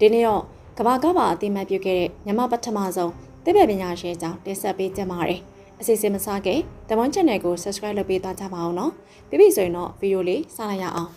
ဒီနေ့တော့ကဘာကဘာအတိမတ်ပြုခဲ့တဲ့မြမပထမဆုံးတိပ္ပယ်ပညာရှင်အကြောင်းတင်ဆက်ပေးကြပါမယ်။အစီအစဉ်မစခင်တမန် channel ကို subscribe လုပ်ပေးသွားကြပါအောင်နော်။ပြီးပြီဆိုရင်တော့ဗီဒီယိုလေးစလိုက်ရအောင်။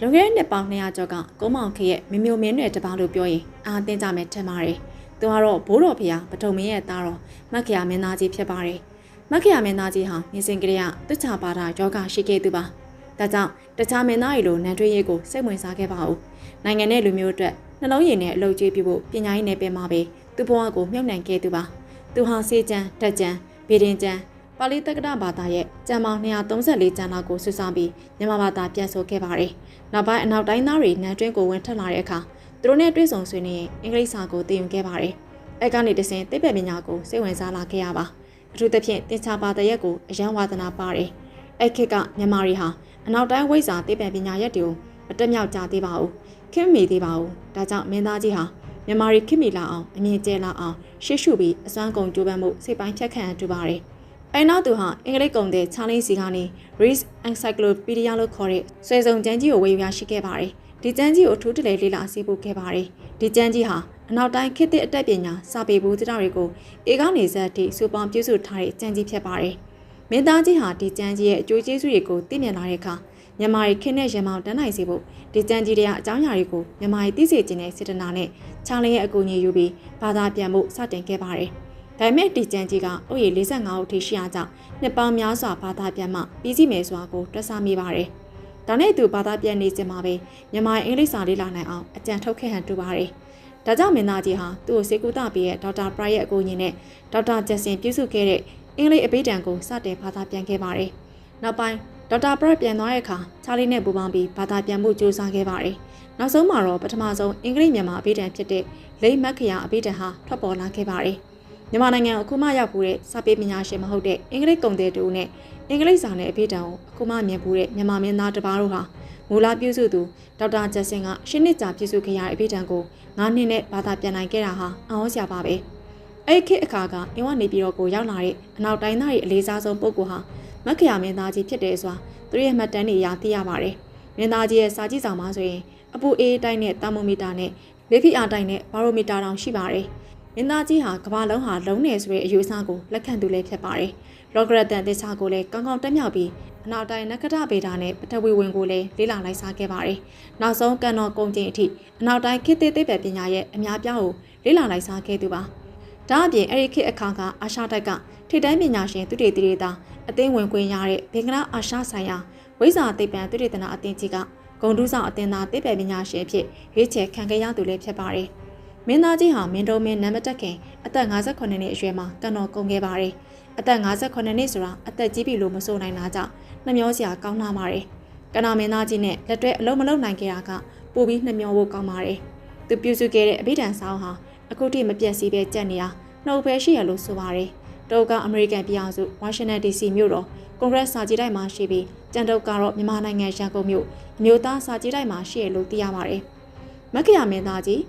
လွန်ခဲ့တဲ့နှစ်ပေါင်း200ကျော်ကကုန်းမောင်ခေရဲ့မမျိုးမင်းတွေတပားလို့ပြောရင်အာအသိကြမယ်ထင်ပါတယ်။သူကတော့ဘိုးတော်ဖျားပထုံမင်းရဲ့သားတော်မက္ခရာမင်းသားကြီးဖြစ်ပါတယ်။ မက္ခရာမင်းသားကြီးဟာနေစဉ်ကလေးကတစ္ဆာပါဒယောဂရှိခဲ့သူပါ။ဒါကြောင့်တခြားမင်းသားတွေလိုနန်းထွေးရေးကိုစိတ်ဝင်စားခဲ့ပါဦး။နိုင်ငံနဲ့လူမျိုးအတွက်နှလုံးရည်နဲ့အလုပ်ကျွေးပြဖို့ပညာရေးနယ်ပယ်မှာပဲသူ့ဘဝကိုမြှုပ်နှံခဲ့သူပါ။သူဟာစေကျန်းတက်ကျန်းဗေဒင်ကျန်းပါဠိတက္ကဋဘာသာရဲ့ကျမ်းပေါင်း234ကျမ်းလောက်ကိုဆွဆောင်ပြီးမြန်မာဘာသာပြန်ဆိုခဲ့ပါတယ်။နောက်ပိုင်းအနောက်တိုင်းသားတွေနန်းတွင်းကိုဝင်ထက်လာတဲ့အခါသူတို့နဲ့တွေ့ဆုံဆွေးနွေးရင်အင်္ဂလိပ်စာကိုသင်ယူခဲ့ပါတယ်။အဲကနေတစဉ်သိပ္ပံပညာကိုစိတ်ဝင်စားလာခဲ့ရပါ။ အထူးသဖြင့်တင်ချာပါတရက်ကိုအယံဝါသနာပါတယ်။အဲခေတ်ကမြန်မာတွေဟာအနောက်တိုင်းဝိဇ္ဇာသိပ္ပံပညာရက်တွေကိုမတက်မြောက်ကြသေးပါဘူး။ခင်မီသေးပါဘူး။ဒါကြောင့်မင်းသားကြီးဟာမြန်မာတွေခင်မီလာအောင်အမြင်ကျဲလာအောင်ရှေ့ရှုပြီးအစွမ်းကုန်ကြိုးပမ်းမှုစိတ်ပိုင်းဖြတ်ခံတူပါတယ်။အဲနောက်သူဟာအင်္ဂလိပ်ကုန်တဲ့ချာလင်းစီကနေ Rees Encyclopedia လို့ခေါ်တဲ့ဆွေစုံကျမ်းကြီးကိုဝေယူရရှိခဲ့ပါတယ်။ ဒီကျမ်းကြီးကိုအထူးတလဲလေ့လာအစီပို့ခဲ့ပါတယ်။ဒီကျမ်းကြီးဟာအနောက်တိုင်းခေတ်သစ်အတက်ပညာစာပေဘူးတရားတွေကိုအေကောင်းနေဆက်အထိစူပေါင်းပြုစုထားတဲ့ကျမ်းကြီးဖြစ်ပါတယ်။မင်းသားကြီးဟာဒီကျမ်းကြီးရဲ့အကျိုးကျေးဇူးတွေကိုသိမြင်လာတဲ့အခါမြန်မာရီခေတ်နဲ့ရမောင်တန်းနိုင်စေဖို့ဒီကျမ်းကြီးတွေကအကြောင်းအရာတွေကိုမြန်မာရီသိစေခြင်းနဲ့စေတနာနဲ့ချောင်းလင်းရဲ့အကူအညီယူပြီးဘာသာပြန်မှုစတင်ခဲ့ပါတယ်။ဒါပေမဲ့ဒီကျမ်းကြီးကအုပ်ရည်45ဦးထိရှိရကြောင်းနှစ်ပေါင်းများစွာဘာသာပြန်မှပြီးစီမယ်စွာကိုတွက်ဆမိပါတယ်။ ဒါနဲ့သူဘာသာပြန်နေခြင်းမှာပဲမြန်မာအင်္ဂလိပ်စာလေးလာနိုင်အောင်အကြံထုတ်ခဲ့ဟန်တူပါတယ်။ဒါကြောင့်မင်းသားကြီးဟာသူ့ကိုစေကူတာပေးတဲ့ဒေါက်တာပရိုက်ရဲ့အကူအညီနဲ့ဒေါက်တာဂျက်ဆင်ပြုစုခဲ့တဲ့အင်္ဂလိပ်အပိဓာန်ကိုစတင်ဘာသာပြန်ခဲ့ပါတယ်။နောက်ပိုင်းဒေါက်တာပရက်ပြန်သွားတဲ့အခါချာလီနဲ့ပူပေါင်းပြီးဘာသာပြန်မှုစူးစမ်းခဲ့ပါတယ်။နောက်ဆုံးမှာတော့ပထမဆုံးအင်္ဂလိပ်မြန်မာအပိဓာန်ဖြစ်တဲ့လိမ့်မက်ခရာအပိဓာန်ဟာထွက်ပေါ်လာခဲ့ပါတယ်။မြန်မာနိုင်ငံအခုမှရောက်ဖူးတဲ့စာပေပညာရှင်မဟုတ်တဲ့အင်္ဂလိပ်ကုန်တဲ့တူနဲ့ အင်္ဂလိပ်စာနဲ့အပိဓာန်ကိုအခုမှမြင်ဖူးတဲ့မြန်မာမင်းသားတစ်ပါးတို့ဟာမူလပြုစုသူဒေါက်တာဂျက်ဆင်ကရှင်းနှစ်ကြာပြုစုခဲ့ရတဲ့အပိဓာန်ကို9နှစ်နဲ့ဘာသာပြန်နိုင်ခဲ့တာဟာအံ့ဩစရာပါပဲ။အဲ့ခေတ်အခါကအင်းဝနေပြည်တော်ကိုရောက်လာတဲ့အနောက်တိုင်းသားရဲ့အလေးစားဆုံးပုဂ္ဂိုလ်ဟာမက္ခရာမင်းသားကြီးဖြစ်တဲ့ဆိုတာသူရဲ့မှတ်တမ်းတွေရသိရပါတယ်။မင်းသားကြီးရဲ့စာကြည့်ဆောင်မှာဆိုရင်အပူအေးတိုင်းနဲ့တာမိုမီတာနဲ့လေဖိအားတိုင်းနဲ့ဘာရိုမီတာတောင်ရှိပါတယ်။ မင်းသားကြီးဟာကမ္ဘာလုံးဟာလုံးနေဆိုတဲ့အယူအဆကိုလက်ခံသူလည်းဖြစ်ပါတယ်။လောကရတန်သစ္စာကိုလည်းကောင်းကောင်းတက်မြောက်ပြီးအနောက်တိုင်းနက္ခတဗေဒနဲ့ပထဝီဝင်ကိုလည်းလေ့လာလိုက်စားခဲ့ပါတယ်။နောက်ဆုံးကန်တော်ကုံကျင်အထိအနောက်တိုင်းခေတ်သစ်သိပ္ပံပညာရဲ့အများပြားကိုလေ့လာလိုက်စားခဲ့သူပါ။ဒါအပြင်အဲ့ဒီခေတ်အခါကအာရှတိုက်ကထိတိုင်းပညာရှင်သူတေတီတွေသာအသိဝင်ခွင့်ရတဲ့ဘင်္ဂလားအာရှဆိုင်ရာဝိဇာသိပ္ပံသုတေသနအသင်းကြီးကဂုံတူးဆောင်အသင်းသားသိပ္ပံပညာရှင်အဖြစ်ရွေးချယ်ခံခဲ့ရသူလည်းဖြစ်ပါတယ်။ မင်းသားကြီးဟာမင်းတော်မင်းနံပါတ်တက်ခင်အသက်58နှစ်အရွယ်မှာကံတော်ကုန်ခဲ့ပါတယ်။အသက်58နှစ်ဆိုတာအသက်ကြီးပြီလို့မဆိုနိုင်တာကြောင့်နှမျောစရာကောင်းလာပါတယ်။ကနာမင်းသားကြီးနဲ့လက်တွဲအလုံးမလုံးနိုင်ခဲ့တာကပိုပြီးနှမျောဖို့ကောင်းပါတယ်။သူပြုစုခဲ့တဲ့အဘိဓမ္မာဆောင်ဟာအခုထိမပြတ်စီပဲကြက်နေတာနှုတ်ပဲရှိရလို့ဆိုပါတယ်။တောကအမေရိကန်ပြည်အောင်စုဝါရှင်တန် DC မြို့တော်ကွန်ဂရက်စာကြည့်တိုက်မှာရှိပြီးကြံတုတ်ကတော့မြန်မာနိုင်ငံရန်ကုန်မြို့အမျိုးသားစာကြည့်တိုက်မှာရှိရလို့သိရပါတယ်။မက္ကရာမင်းသားကြီး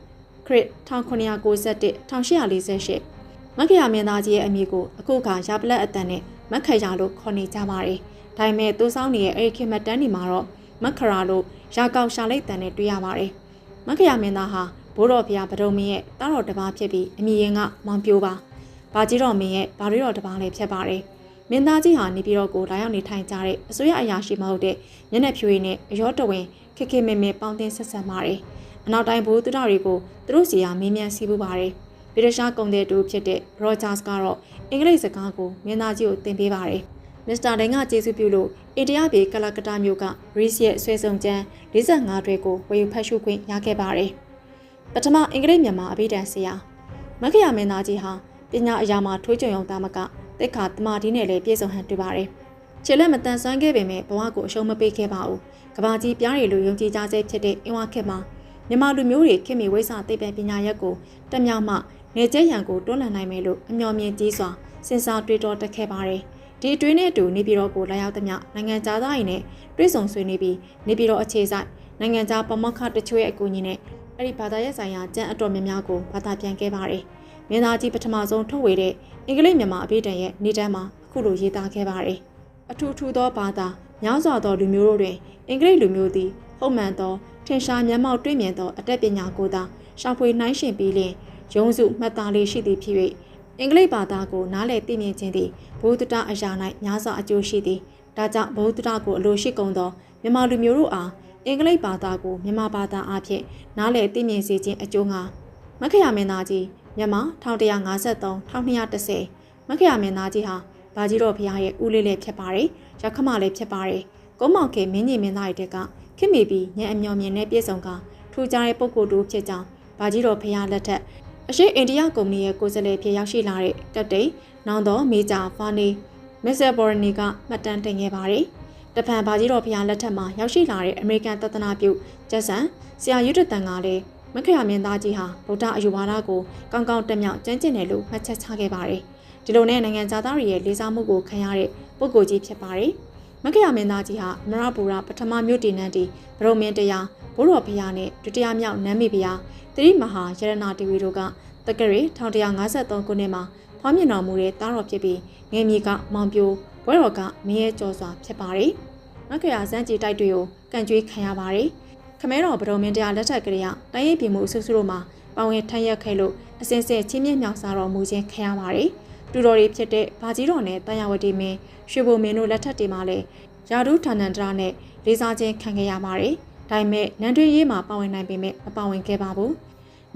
ခရစ်1991 1848မက္ကရာမင်းသားကြီးရဲ့အမည်ကိုအခုခါရပလက်အတန်နဲ့မက္ခရာလို့ခေါ်နေကြပါတယ်။ဒါပေမဲ့သူစောင်းနေတဲ့အဲ့ဒီခေတ်မှတ်တမ်းဒီမှာတော့မက္ခရာလို့ရာကောက်ရှာလိုက်တန်နဲ့တွေ့ရပါတယ်။မက္ခရာမင်းသားဟာဘိုးတော်ဖျားဗဒုံမင်းရဲ့တားတော်တစ်ပါးဖြစ်ပြီးအမည်ရင်ကမောင်ပြိုးပါ။ဘာကြီးတော်မင်းရဲ့ဗာရီတော်တစ်ပါးလည်းဖြစ်ပါတယ်။မင်းသားကြီးဟာနေပြည်တော်ကိုလာရောက်နေထိုင်ကြတဲ့အစိုးရအရာရှိမဟုတ်တဲ့ညနေဖြူရည်နဲ့အရောတဝင်ခက်ခဲမဲမဲပေါင်းတင်ဆက်ဆက်ပါတယ်။ အနောက်တိုင်းဘိုးသူတော်တွေကိုသူတို့စီကမင်းမြန်စီးပူပါတယ်။ဗြိတိရှားကုန်တဲ့တူဖြစ်တဲ့ Rogers ကတော့အင်္ဂလိပ်စကားကိုမင်းသားကြီးကိုသင်ပေးပါတယ်။မစ္စတာဒိန်ကကျေးဇူးပြုလို့အိန္ဒိယပြည်ကလကတ္တာမြို့က Rees ရဲ့ဆွဲဆောင်ကျန်း45တွေကိုဝယ်ယူဖတ်ရှုခွင့်ရခဲ့ပါတယ်။ပထမအင်္ဂလိပ်မြန်မာအဘိဓမ္မာဆရာမက္ခရာမင်းသားကြီးဟာပညာအရာမှာထွေးကြုံရုံသားမကတက်ခါတမာဒီနဲ့လည်းပြည့်စုံဟန်တွေ့ပါတယ်။ခြေလက်မတန်ဆွမ်းခဲ့ပေမဲ့ဘဝကိုအရှုံးမပေးခဲ့ပါဘူး။ကဘာကြီးပြားရည်လိုယုံကြည်ကြဆဲဖြစ်တဲ့အင်ဝါခေတ်မှာ မြန်မာလူမျိုးတွေခင်မီဝိဆာသိပ္ပံပညာရက်ကိုတက်မြောက်မှနေကျရန်ကိုတွန်းလှန်နိုင်မယ်လို့အမျှော်မြင်ကြီးစွာစဉ်းစားတွေးတောတက်ခဲ့ပါတယ်။ဒီအတွင်းနဲ့အတူနေပြည်တော်ကိုလာရောက်သမျှနိုင်ငံသားသားတွေနဲ့တွဲဆုံဆွေးနွေးပြီးနေပြည်တော်အခြေစိုက်နိုင်ငံသားပမောက္ခတချို့ရဲ့အကူအညီနဲ့အဲ့ဒီဘာသာရေးဆိုင်ရာကျန်းအတော်များများကိုဘာသာပြန်ခဲ့ပါတယ်။မင်းသားကြီးပထမဆုံးထုတ်ဝေတဲ့အင်္ဂလိပ်မြန်မာအပိတန်ရဲ့နေတန်းမှာအခုလိုရေးသားခဲ့ပါတယ်။အထူးထူးသောဘာသာများစွာသောလူမျိုးတို့တွင်အင်္ဂလိပ်လူမျိုးသည်ဟုတ်မှန်သော ထင်ရှားမျက်မှောက်တွေ့မြင်သောအတတ်ပညာကိုသာရှာဖွေနှိုင်းယှဉ်ပြီးလျှင်ရုံးစုမှတ်သားလေးရှိသည်ဖြစ်၍အင်္ဂလိပ်ဘာသာကိုနားလည်သိမြင်ခြင်းသည်ဘုဒ္ဓတအရာ၌များစွာအကျိုးရှိသည်ဒါကြောင့်ဘုဒ္ဓတကိုအလိုရှိကုန်သောမြန်မာလူမျိုးတို့အားအင်္ဂလိပ်ဘာသာကိုမြန်မာဘာသာအဖြစ်နားလည်သိမြင်စေခြင်းအကျိုးငှာမက္ခရာမင်းသားကြီးမြန်မာ1153 1210မက္ခရာမင်းသားကြီးဟာဘာကြီးတော်ဘုရားရဲ့ဦးလေးလေးဖြစ်ပါတယ်ရခမလေးဖြစ်ပါတယ်ကုန်းမောင်ခေမင်းကြီးမင်းသားရဲ့တက်က ခင်မီပြီးညံအမျော်မြင်တဲ့ပြည်ဆောင်ကထူကြတဲ့ပုံကိုယ်တူဖြစ်ကြောင်းဘာကြီးတော်ဘုရားလက်ထက်အရှိအိန္ဒိယကုမ္ပဏီရဲ့ကိုယ်စားလှယ်ဖြစ်ရောက်ရှိလာတဲ့တက်တိန်နောင်တော်မေဂျာဖာနီမစ္စတာဘော်ရနီကမှတ်တမ်းတင်ခဲ့ပါတယ်တဖန်ဘာကြီးတော်ဘုရားလက်ထက်မှာရောက်ရှိလာတဲ့အမေရိကန်သဒ္ဒနာပြုကျက်ဆန်ဆရာရွတ်တန်ကလည်းမခရမင်းသားကြီးဟာဗုဒ္ဓအယူဝါဒကိုကောင်းကောင်းတက်မြောက်ကျမ်းကျင့်တယ်လို့မှတ်ချက်ချခဲ့ပါတယ်ဒီလိုနဲ့နိုင်ငံသားတွေရဲ့လေးစားမှုကိုခံရတဲ့ပုဂ္ဂိုလ်ကြီးဖြစ်ပါတယ် မခရမင်းသားကြီးဟာအမရပူရပထမမြို့တည်နှန်းတီဗရုံမင်းတရားဘိုးတော်ဘုရားနဲ့ဒုတိယမြောက်နန်းမိဘုရားသတိမဟာရတနာတီဝီတို့ကတက္ကရီ1153ခုနှစ်မှာဖွားမြင်တော်မူတဲ့တားတော်ဖြစ်ပြီးငယ်မြေကမောင်ပြိုဘွဲတော်ကမင်းရဲ့ကြော်စွာဖြစ်ပါတယ်မခရစန်းကြီးတိုက်တွေကိုကန်ကျွေးခံရပါတယ်ခမဲတော်ဗရုံမင်းတရားလက်ထက်ကလေးကတိုင်းရေးပြည်မှုအစုစုတို့မှာပါဝင်ထမ်းရက်ခဲ့လို့အစင်စင်ချင်းမြင့်မြောက်စားတော်မူခြင်းခံရပါတယ် တူတော်တွေဖြစ်တဲ့ဘာကြီးတော်နဲ့တန်ရဝတီမင်းရွှေဘုံမင်းတို့လက်ထက်တွေမှာလည်းယာဒုဌာနန္တရနဲ့လေးစားခြင်းခံခဲ့ရပါတယ်ဒါပေမဲ့နန်းတွင်းရေးမှာပါဝင်နိုင်ပေမဲ့မပါဝင်ခဲ့ပါဘူး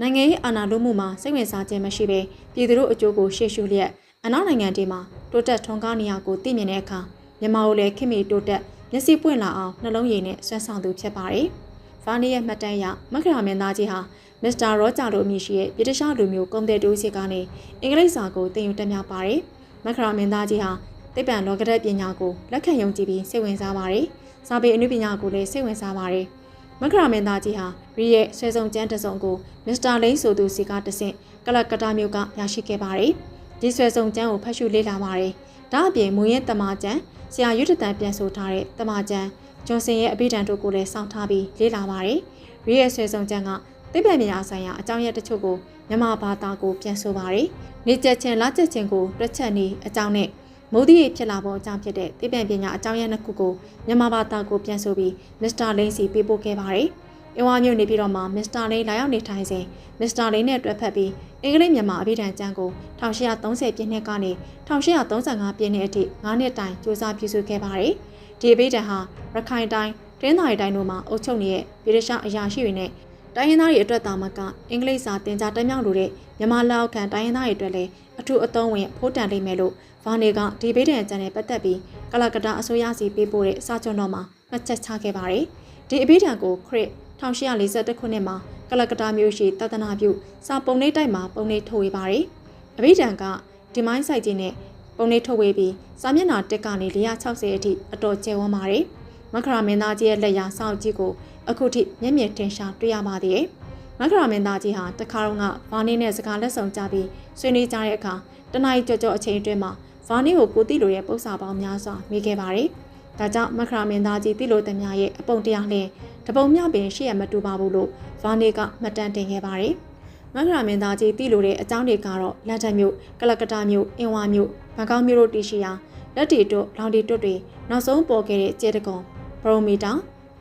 နိုင်ငံရေးအာဏာလုမှုမှာစိတ်ဝင်စားခြင်းမရှိဘဲပြည်သူတို့အကျိုးကိုရှေ့ရှုလျက်အနောက်နိုင်ငံတွေမှာတိုးတက်ထွန်းကားနေရကိုသိမြင်တဲ့အခါမြန်မာကိုလည်းခင်မီတိုးတက်မျက်စိပွင့်လာအောင်နှလုံးရည်နဲ့ဆွမ်းဆောင်သူဖြစ်ပါတယ်။ဗာနီရဲ့မှတ်တမ်းအရမက္ခရာမင်းသားကြီးဟာ မစ္စတာရောဂျာလိုအမည်ရှိတဲ့ပြည်တခြားလူမျိုးကုန်တဲ့တူးစီကနေအင်္ဂလိပ်စာကိုသင်ယူတက်မြောက်ပါတယ်။မက္ခရာမင်းသားကြီးဟာသိပ္ပံလောကဓာတ်ပညာကိုလက်ခံယုံကြည်ပြီးစိတ်ဝင်စားပါတယ်။စာပေအနုပညာကိုလည်းစိတ်ဝင်စားပါတယ်။မက္ခရာမင်းသားကြီးဟာရီရဲ့ဆွဲဆောင်ကျန်းတစုံကိုမစ္စတာလိန်ဆိုသူစီကတဆင့်ကလကတာမြို့ကရရှိခဲ့ပါတယ်။ဒီဆွဲဆောင်ကျန်းကိုဖတ်ရှုလေ့လာပါတယ်။ဒါအပြင်မူရင်းတမကျန်းဆရာရွတ်တန်ပြန်ဆိုထားတဲ့တမကျန်းဂျွန်ဆင်ရဲ့အပိဓာန်တို့ကိုလည်းစောင့်ထားပြီးလေ့လာပါတယ်။ရီရဲ့ဆွဲဆောင်ကျန်းက သိပ္ပံပညာဆိုင်ရာအကြောင်းရတချို့ကိုမြန်မာဘာသာကိုပြန်ဆိုပါတယ်။နေချက်ချင်းလာချက်ချင်းကိုတွက်ချက်နေအကြောင်းနဲ့မိုးဒီဖြစ်လာပေါ်အကြောင်းဖြစ်တဲ့သိပ္ပံပညာအကြောင်းရနှစ်ခုကိုမြန်မာဘာသာကိုပြန်ဆိုပြီးမစ္စတာလိန်စီပေးပို့ခဲ့ပါတယ်။အင်ဝါမြို့နေပြီးတော့မှမစ္စတာလိန်လာရောက်နေထိုင်စဉ်မစ္စတာလိန်နဲ့တွဲဖက်ပြီးအင်္ဂလိပ်မြန်မာအပိဓာန်ကျမ်းကို1830ပြည့်နှစ်ကနေ1835ပြည့်နှစ်အထိ9နှစ်တိုင်စူးစမ်းပြုစုခဲ့ပါတယ်။ဒီအပိဓာန်ဟာရခိုင်တိုင်းတင်းသာရီတိုင်းတို့မှာအုပ်ချုပ်နေတဲ့ပြည်ထရှားအရာရှိတွေနဲ့ တိုင်းရင်းသားတွေအတွက်တာမကအင်္ဂလိပ်စာသင်ကြားတက်မြောက်လို့တဲ့မြန်မာလောက်ခံတိုင်းရင်းသားတွေအတွက်လည်းအထူးအသုံးဝင်ဖိုးတန်လိမ့်မယ်လို့ဗာနေကဒီဗိဒန်ကျန်နဲ့ပတ်သက်ပြီးကလကတာအစိုးရစီပေးပို့တဲ့စာချုပ်တော်မှာမှတ်ချက်ချခဲ့ပါတယ်။ဒီအပိဓာန်ကိုခရစ်1841ခုနှစ်မှာကလကတာမြို့ရှိတသနာပြုစာပုံနှိပ်တိုက်မှာပုံနှိပ်ထုတ်ဝေပါတယ်။အပိဓာန်ကဒီမိုင်းဆိုင်ကြီးနဲ့ပုံနှိပ်ထုတ်ဝေပြီးစာမျက်နှာတက်ကနေ460အထိအတော်ကျယ်ဝန်းပါတယ်။မခရာမင်းသားကြီးရဲ့လက်ရာစောင့်ကြည့်ကို အခုထိမျက်မြင်ထင်ရှားတွေ့ရပါသေးတယ်။မခရာမင်းသားကြီးဟာတခါတော့ကဗာနီနဲ့စကားလက်ဆောင်ကြပြီးဆွေးနွေးကြတဲ့အခါတနင်္လာကြော်ကြော်အချိန်အတွင်းမှာဗာနီကိုကိုတိလိုရဲ့ပု္ပ္ပစာပေါင်းများစွာမိခဲ့ပါတယ်။ဒါကြောင့်မခရာမင်းသားကြီးတိလိုတမရဲ့အပုံတရားနဲ့တပုံမြပင်ရှေ့ရမတူပါဘူးလို့ဗာနီကမှတ်တမ်းတင်ခဲ့ပါတယ်။မခရာမင်းသားကြီးတိလိုတဲ့အကြောင်းတွေကတော့လန်ဒန်မြို့ကလကတာမြို့အင်ဝါမြို့ဘန်ကောက်မြို့တို့တည်ရှိရာလက်တီတို့လောင်တီတွတ်တွေနောက်ဆုံးပေါ်ခဲ့တဲ့ကျဲတကုံဘရိုမီတာ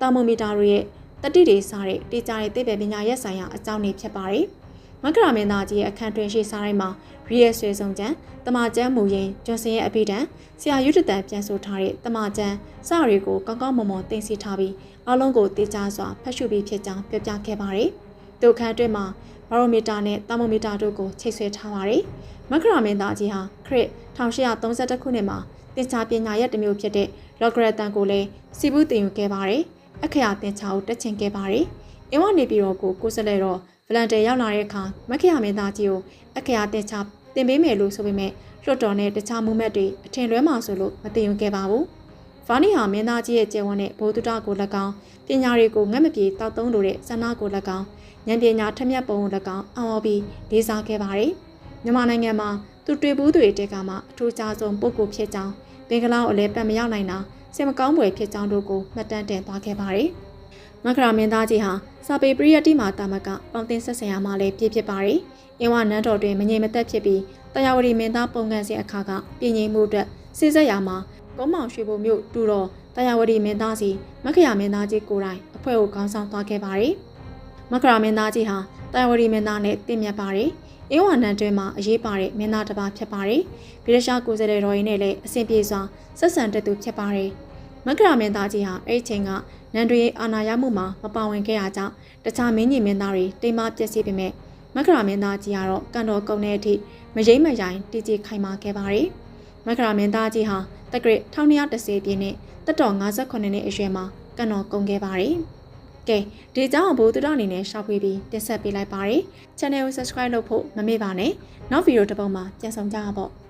တာမိုမီတာတို့ရဲ့တတိတွေစားတဲ့တေချာတဲ့သိပ္ပံပညာရက်ဆိုင်ရာအကြောင်းတွေဖြစ်ပါတယ်။မက္ကရာမင်းသားကြီးရဲ့အခန်းတွင်ရှိစားတိုင်းမှာရီရဲ့ဆွေဆုံးကျန်တမကျန်းမူရင်ကျွန်းစင်ရဲ့အပိဒံဆရာရွတ်တန်ပြန်ဆိုထားတဲ့တမကျန်းစတွေကိုကောင်းကောင်းမွန်မွန်တင်စီထားပြီးအလုံးကိုတေချာစွာဖတ်ရှုပြီးဖြစ်ကြောင်းပြောပြခဲ့ပါတယ်။ဒုခန်းတွင်မှာဘာရိုမီတာနဲ့တာမိုမီတာတို့ကိုချိတ်ဆွဲထားပါတယ်။မက္ကရာမင်းသားကြီးဟာခရစ်1832ခုနှစ်မှာတင်ချာပညာရဲ့တစ်မျိုးဖြစ်တဲ့လော့ဂရတန်ကိုလည်းစီဘူးတင်ယူခဲ့ပါတယ်။ အခရာတင်ချာကိုတက်ချင်ခဲ့ပါတယ်။အင်းဝနေပြည်တော်ကိုကိုစလဲတော့ဗလန်တဲရောက်လာတဲ့အခါမခရမင်းသားကြီးကိုအခရာတင်ချာတင်ပေးမယ်လို့ဆိုပေမဲ့လွှတ်တော်နဲ့တခြားမှုမက်တွေအထင်လွဲမှဆိုလို့မတင်ယူခဲ့ပါဘူး။ဗာနီဟာမင်းသားကြီးရဲ့ကျယ်ဝန်းတဲ့ဘိုးတုတကို၎င်းပညာတွေကိုငတ်မပြေတောက်သုံးလိုတဲ့ဇဏကို၎င်းဉာဏ်ပညာထက်မြက်ပုံကို၎င်းအောင်အောင်ပြီးလေးစားခဲ့ပါတယ်။မြန်မာနိုင်ငံမှာသူတွေ့ဘူးတွေတဲကမှအထူးခြားဆုံးပုဂ္ဂိုလ်ဖြစ်ကြောင်းဘင်္ဂလားကိုလည်းပတ်မရောက်နိုင်တာ စိတ်မကောင်းဖွယ်ဖြစ်ကြောင်းတို့ကိုမှတ်တမ်းတင်သွားခဲ့ပါတယ်။မက္ခရာမင်းသားကြီးဟာစာပေပရိယတ်တိမာတာမကပေါင်တင်ဆက်ဆံရမှလည်းပြည့်ဖြစ်ပါတယ်။အင်းဝနန်းတော်တွင်မငြိမ်မသက်ဖြစ်ပြီးတရားဝတီမင်းသားပုံကန်စဉ်အခါကပြည်ငိမ်မှုအတွက်စစ်ဆက်ရမှာကုန်းမောင်ရွှေဘုံမြို့တူတော်တရားဝတီမင်းသားစီမက္ခရာမင်းသားကြီးကိုယ်တိုင်အဖွဲ့ကိုခေါင်းဆောင်သွားခဲ့ပါတယ်။မက္ခရာမင်းသားကြီးဟာတရားဝတီမင်းသားနဲ့တင့်မြတ်ပါတယ်။ အေဝါနန်တွင်မှာအရေးပါတဲ့မင်းသားတစ်ပါးဖြစ်ပါတယ်။ဗိရရှာကိုယ်စားလှယ်တော်ရင်းနဲ့လည်းအဆင်ပြေစွာဆက်ဆံတတ်သူဖြစ်ပါတယ်။မက္ခရာမင်းသားကြီးဟာအဲ့ဒီချိန်ကနန်တွေအာဏာရမှုမှာမပါဝင်ခဲ့ရကြောင်းတခြားမင်းကြီးမင်းသားတွေတိမ်မပျက်စီးပေမဲ့မက္ခရာမင်းသားကြီးကတော့ကန်တော်ကုန်းတဲ့အထိမရိမ့်မရိုင်တည်ကြည်ခိုင်မာခဲ့ပါတယ်။မက္ခရာမင်းသားကြီးဟာတက္ကရာ1210ပြည့်နှစ်တက်တော်58နှစ်အရွယ်မှာကန်တော်ကုန်ခဲ့ပါတယ်။ ကဲဒီအကြောင်းအဘိုးသူတော်အနေနဲ့ရှောက်ဖွေးပြီးတင်ဆက်ပေးလိုက်ပါတယ်။ Channel ကို Subscribe လုပ်ဖို့မမေ့ပါနဲ့။နောက်ဗီဒီယိုတစ်ပုဒ်မှာပြန်ဆောင်ကြပါပေါ့။